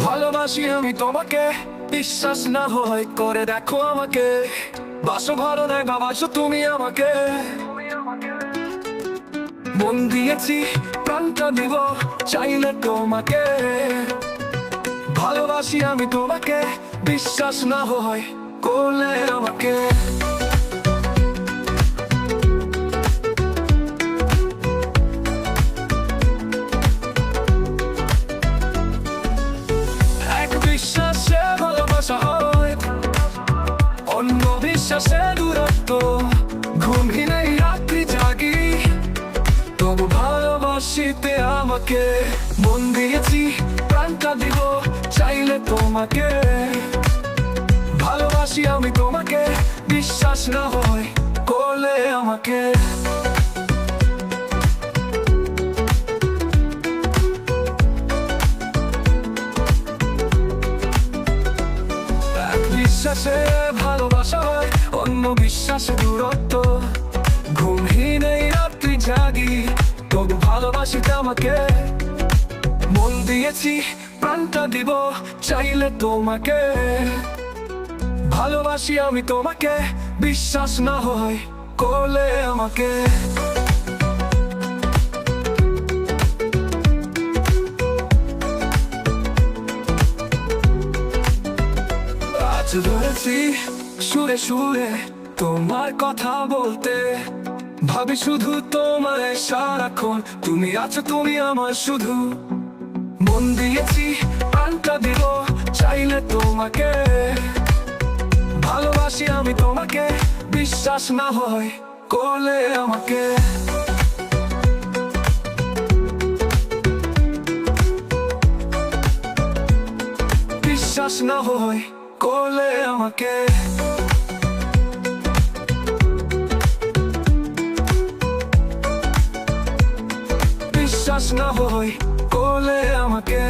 ভালোবাসি আমি তোমাকে। বিশ্বাস না হয় করে দেখো আমাকে। বাসো ভালো নাই বাবাসো তুমি আমাকে। মন দিয়েছি, প্রাণটা দিব চাইলে তোমাকে। ভালোবাসি আমি তোমাকে, বিশ্বাস না হয় করলে আমাকে। ভালোবাসিতে আমাকে মন দিয়েছি, প্রাণটা দিব চাইলে তোমাকে। ভালোবাসি আমি তোমাকে, বিশ্বাস না হয় করলে আমাকে। বিশ্বাসে ভালোবাসা হয়, অন্য বিশ্বাসে দূরত্ব। তবু ভালোবাসিতে আমাকে। মন দিয়েছি, প্রাণটা দিব চাইলে তোমাকে। ভালোবাসি আমি তোমাকে, বিশ্বাস না হয় করলে আমাকে। আজ ধরেছি সুরে সুরে তোমার কথা বলতে। ভাবি শুধু তোমার সারাক্ষণ। তুমি আছো, তুমি আমার শুধু। মন দিয়েছি, প্রাণটা দিব, চাইলে তোমাকে। ভালোবাসি আমি তোমাকে, বিশ্বাস না হয় করলে আমাকে। বিশ্বাস না হয় করলে আমাকে। না হই কোলে আমাকে